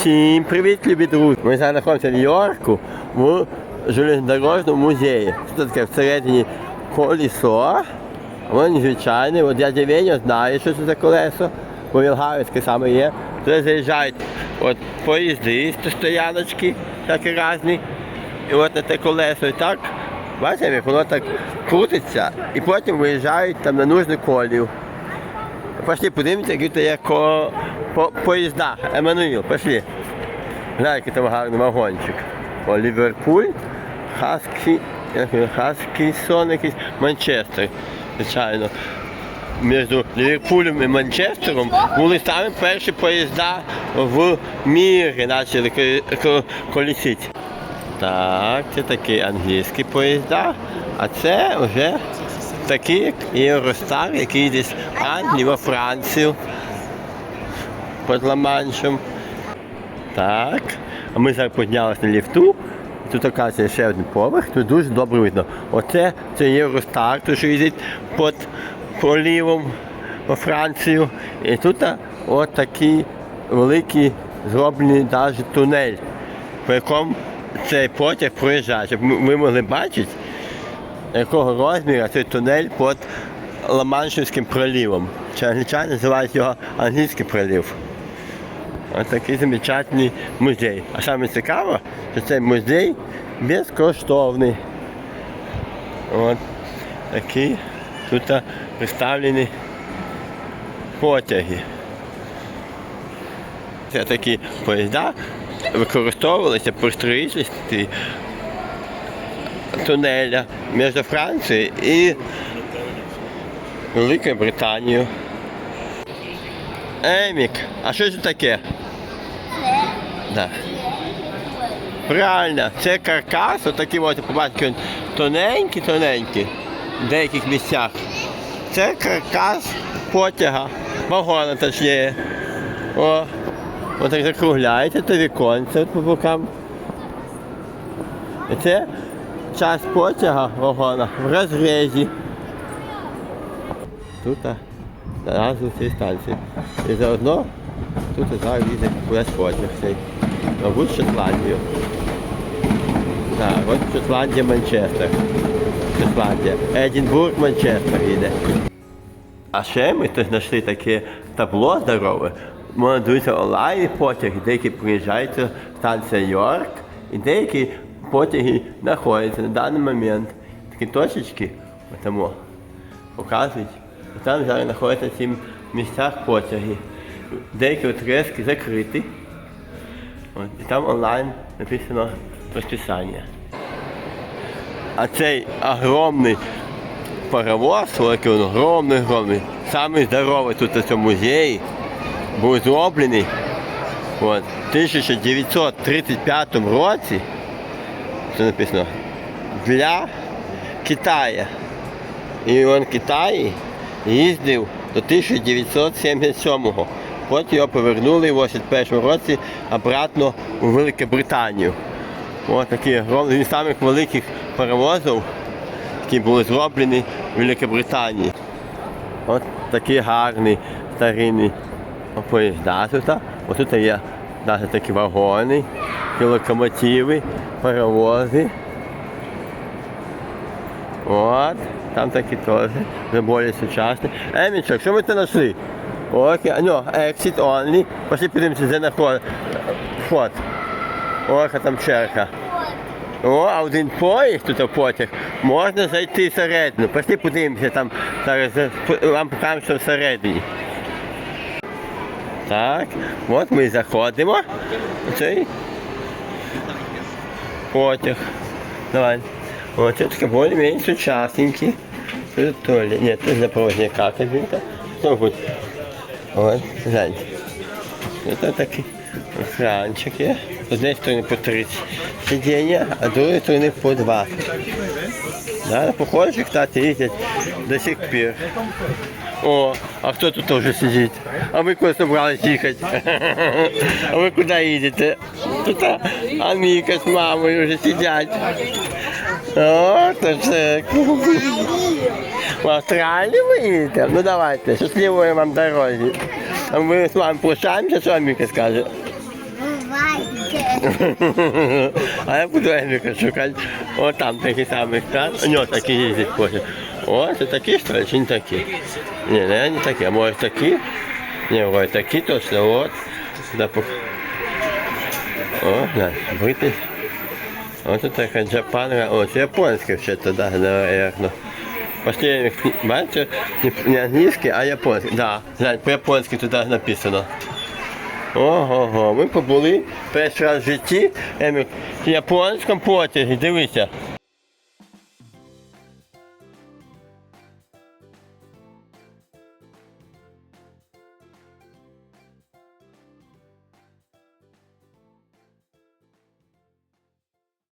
Всім привіт, любі друзі! Ми зараз знаходимося в Нью-Йорку в железнодорожному музеї. Тут таке всередині колесо. Воно звичайне. От дядя Веня знає, що це за колесо, бо Вілгавецьке саме є. Туди заїжджають от поїзди стояночки, такі різні. І от те колесо і так, бачите, як воно так крутиться, і потім виїжджають там на нужну колію. Пошли подивимося, то є ко... по... поїзда. Еммануїл, пошли. Глянь, який там гарний вагончик. О, Ліверпуль, Хаскі, як Хаскінсон, якийсь Манчестер, звичайно. Між Ліверпулем і Манчестером були самі перші поїзда в мірі почали ко- ко- колісити. Так, це такі англійські поїзда, а це вже такі, як Євростар, який йде з Англії во Францію під Ла-Маншем. Так. А ми зараз піднялися на ліфту. Тут оказується ще один поверх, тут дуже добре видно. Оце це Євростар, той, що їздить під пролівом во Францію. І тут а, от такий великий зроблений навіть тунель, по якому цей потяг проїжджає. Щоб ми могли бачити, якого розміру цей тунель під Ла-Маншівським пролівом. Чи називають його англійський пролів. Ось такий замечательний музей. А саме цікаво, що цей музей безкоштовний. От такі тут представлені потяги. Це такі поїзда використовувалися при строїтельстві тунеля між Францією і Великою Британією. Емік, а що це таке? Да. Правильно, це каркас, отакий от, побачите, він тоненький, тоненький в деяких місцях. Це каркас потяга, вагона точніше. О, отак закругляється, це віконце по бокам. І це час потяга вагона в розрізі. Тут наразі цієї станції. І заодно тут зараз їде кудись потяг цей. Мабуть, Шотландію. Так, от Шотландія, Манчестер. Шотландія. Едінбург, Манчестер їде. А ще ми тут знайшли таке табло здорове. Можна дивитися онлайн потяги, деякі приїжджають станція Йорк, і деякі потяги знаходяться на даний момент. Такі точечки, тому показують. Там зараз знаходяться в цих місцях потяги. Деякі отрезки закриті. От, і там онлайн написано розписання. А цей огромний паровоз, великий він огромний, огромний, самий здоровий тут у цьому музеї, був зроблений в 1935 році, це написано, для Китаю. І він в Китаї їздив до 1977-го. Потім його повернули в 81 році обратно у Велику Британію. Ось такі огромні, з самих великих паровозів, які були зроблені в Великій Британії. Ось такі гарні старинні поїзда. Ось тут є навіть такі вагони, такі локомотиви, паровози. От, там такі теж, вже більш сучасні. Емічок, що ми тут знайшли? Окей, ну, exit only. Пошли подивимося, де наход. Вход. Ох, а там черга. О, а один поїзд тут потяг. Можна зайти всередину. Пошли подивимося, там зараз вам покажемо, що всередині. Так, от ми заходимо. Цей потяг. Давай. О, це таке більш-менш сучасненький. Тут туалет. Ні, тут для проводника кабінка. Що буде? От, гляньте. Тут такий екранчик є. З однієї сторони по 30 сидіння, а з другої сторони по 20. Да, похоже, кстати, їздять до сих пір. О, а хто тут вже сидить? А ви куди собрались їхати? А ви куди їдете? Тут Аміка з мамою вже сидять. О, то це. В Австралію ви їдете? Ну давайте, щасливої вам дороги. А ми з вами прощаємося, що Аміка скаже? А я буду Еміка шукати. О, там такі самі стан. Ні, такі їздять хоче. О, це такі що ли, чи не такі? Ні, не, не такі, а може такі? Ні, ось такі точно, от. Да. О, да, брити. Ось тут така джапанга, О, це японське ще туди, наверно. Пошли, бачите, не, не англійське, а японське. Да, глянь, по-японськи туди написано. Ого-го, ми побули перший раз в житті в японському потязі, дивися.